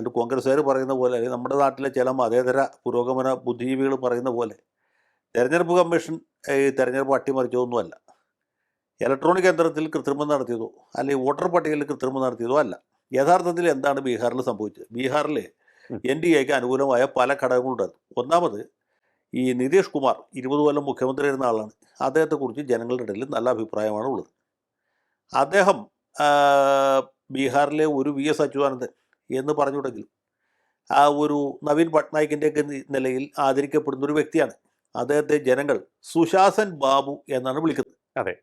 അതിന്റെ കോൺഗ്രസ്സുകാർ പറയുന്ന പോലെ അല്ലെങ്കിൽ നമ്മുടെ നാട്ടിലെ ചില മതേതര പുരോഗമന ബുദ്ധിജീവികൾ പറയുന്ന പോലെ തെരഞ്ഞെടുപ്പ് കമ്മീഷൻ ഈ തെരഞ്ഞെടുപ്പ് അട്ടിമറിച്ചതൊന്നുമല്ല. ഇലക്ട്രോണിക് യന്ത്രത്തിൽ കൃത്രിമം നടത്തിയതോ അല്ലെങ്കിൽ വോട്ടർ പട്ടികയിൽ കൃത്രിമം നടത്തിയതോ അല്ല. യഥാർത്ഥത്തിൽ എന്താണ് ബീഹാറിൽ സംഭവിച്ചത്? ബീഹാറിൽ. എൻ ഡി എക്ക് അനുകൂലമായ പല ഘടകങ്ങളുണ്ടായിരുന്നു ഒന്നാമത് ഈ നിതീഷ് കുമാർ ഇരുപത് കൊല്ലം മുഖ്യമന്ത്രി ആയിരുന്ന ആളാണ്. അദ്ദേഹത്തെക്കുറിച്ച് ജനങ്ങളുടെ ഇടയിൽ നല്ല അഭിപ്രായമാണ് ഉള്ളത് അദ്ദേഹം ബീഹാറിലെ ഒരു വി എസ് അച്യുതാനന്ദൻ എന്ന് പറഞ്ഞുണ്ടെങ്കിൽ ആ ഒരു നവീൻ പട്നായിക്കിന്റെയൊക്കെ നിലയിൽ ആദരിക്കപ്പെടുന്ന ഒരു വ്യക്തിയാണ്. അദ്ദേഹത്തെ ജനങ്ങൾ സുശാസൻ ബാബു എന്നാണ് വിളിക്കുന്നത്. അതെ.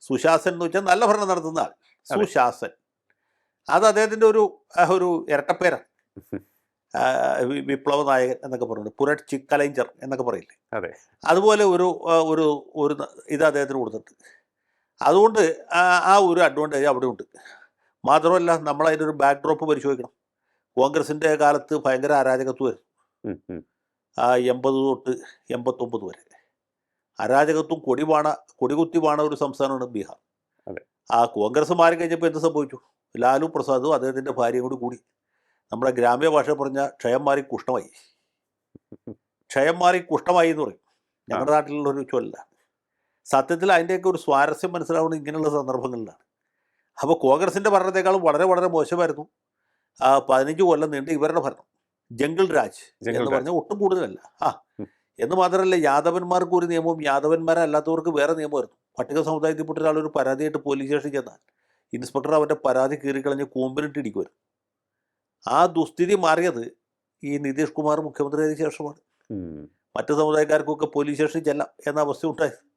സുശാസൻ എന്ന് വെച്ചാൽ നല്ല ഭരണം നടത്തുന്ന ആൾ. സുശാസൻ. അത് അദ്ദേഹത്തിന്റെ ഒരു ഒരു ഇരട്ടപ്പേരാണ്. വിപ്ലവ നായകൻ എന്നൊക്കെ പറയുന്നത് പുരട് ചിക്കലൈഞ്ചർ എന്നൊക്കെ പറയില്ലേ? അതെ. അതുപോലെ ഒരു ഒരു ഒരു ഇത് അദ്ദേഹത്തിന് കൊടുത്തിട്ട്. അതുകൊണ്ട് ആ ആ ഒരു അഡ്വാന്റേജ് അവിടെ ഉണ്ട്. മാത്രമല്ല നമ്മൾ അതിന്റെ ഒരു ബാക്ക് ഡ്രോപ്പ് പരിശോധിക്കണം. കോൺഗ്രസിന്റെ കാലത്ത് ഭയങ്കര അരാജകത്വമായിരുന്നു. ആ എൺപത് തൊട്ട് എൺപത്തൊമ്പത് വരെ. അരാജകത്വം കൊടിവാണ കൊടികുത്തി വാണ ഒരു സംസ്ഥാനമാണ് ബീഹാർ. ആ കോൺഗ്രസ് മാറി കഴിഞ്ഞപ്പോൾ എന്ത് സംഭവിച്ചു? ലാലു പ്രസാദും അദ്ദേഹത്തിന്റെ ഭാര്യയും കൂടി കൂടി. നമ്മുടെ ഗ്രാമ്യ ഭാഷ പറഞ്ഞ ക്ഷയം മാറി കുഷ്ണമായി ക്ഷയം മാറി കുഷ്ണമായി എന്ന് പറയും. ഞങ്ങളുടെ നാട്ടിലുള്ള ഒരു ചൊല്ല സത്യത്തിൽ അതിന്റെയൊക്കെ ഒരു സ്വാരസ്യം മനസ്സിലാവുന്നത് ഇങ്ങനെയുള്ള സന്ദർഭങ്ങളിലാണ്. അപ്പോൾ കോൺഗ്രസിന്റെ ഭരണത്തെക്കാളും വളരെ വളരെ മോശമായിരുന്നു പതിനഞ്ച് കൊല്ലം നീണ്ട ഇവരുടെ ഭരണം. ജംഗിൾ രാജ് എന്ന് പറഞ്ഞ പറഞ്ഞാൽ ഒട്ടും കൂടുതലല്ല. ആ. എന്ന് മാത്രമല്ല യാദവന്മാർക്ക് ഒരു നിയമവും യാദവന്മാരല്ലാത്തവർക്ക് വേറെ നിയമമായിരുന്നു. പട്ടിക സമുദായത്തിൽപ്പെട്ട ഒരാൾ ഒരു പരാതിയായിട്ട് പോലീസ് സ്റ്റേഷനിൽ ചെന്നാൽ ഇൻസ്പെക്ടർ അവന്റെ പരാതി കീറിക്കളഞ്ഞ് കൂമ്പിനിട്ട് ഇടിക്കുമായിരുന്നു ആ ദുസ്ഥിതി മാറിയത് ഈ നിതീഷ് കുമാർ മുഖ്യമന്ത്രിയായ ശേഷമാണ്. മറ്റു സമുദായക്കാർക്കൊക്കെ പോലീസ് സ്റ്റേഷനിൽ ചെല്ലാം എന്ന അവസ്ഥ ഉണ്ടായത്.